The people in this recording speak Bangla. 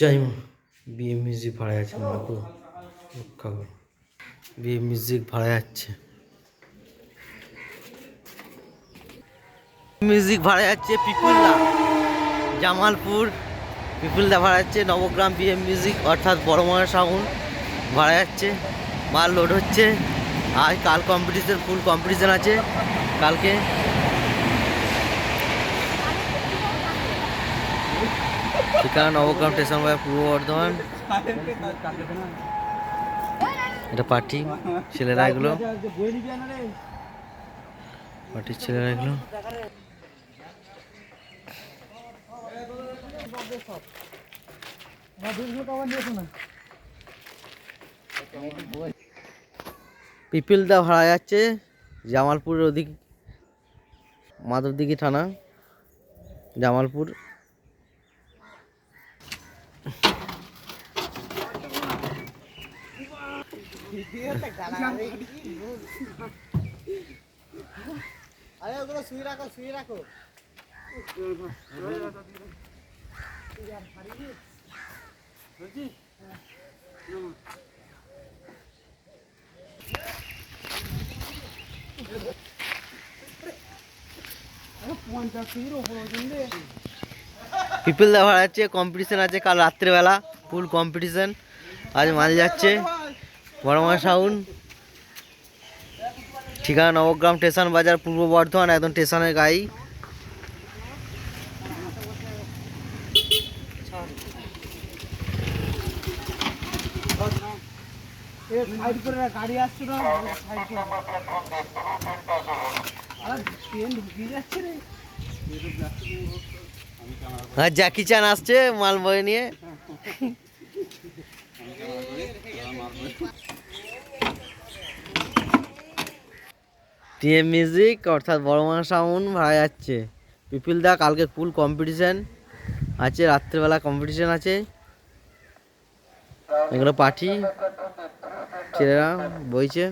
মা। বিয়ে মিউজিক ভাড়া আছে মাগো রক্ষা করো বিয়ে মিউজিক ভাড়া যাচ্ছে। মিউজিক ভাড়া যাচ্ছে পিপুলদা। জামালপুর পিপুলদা ভাড়া যাচ্ছে। নবগ্রাম বিএম মিউজিক অর্থাৎ বড় মার সাউন্ড ভাড়া যাচ্ছে। মাল লোড হচ্ছে। আর কাল কম্পিটিশন ফুল কম্পিটিশন আছে। কালকে ঠিকানা নবগ্রাম স্টেশন বাই পূর্ব বর্ধমান। এটা পার্টি, ছেলেরা এগুলো। পার্টির ছেলেরা এগুলো। পিপিলদা ভাড়া যাচ্ছে জামালপুরের ওদিক, মাধবদিঘি থানা, জামালপুর। আরে ওগুলো শুয়ে রাখো শুয়ে রাখো পঞ্চাশ কেজির ওপর ওজন রে পিপিলদা ভাড়া যাচ্ছে কম্পিটিশন আছে কাল রাত্রেবেলা ফুল কম্পিটিশন আজ মাল যাচ্ছে বড় মা সাউন্ড। ঠিকানা নবগ্রাম স্টেশন বাজার পূর্ব বর্ধমান, একদম স্টেশনের আর জ্যাকি চান আসছে মাল বয়ে নিয়ে। টিএম মিউজিক, অর্থাৎ বড় মা সাউন্ড ভাড়া যাচ্ছে। পিপিল দা, কালকে ফুল কম্পিটিশন আছে, রাত্রেবেলা কম্পিটিশন আছে। এগুলো পাঠি ছেলেরা বইছে।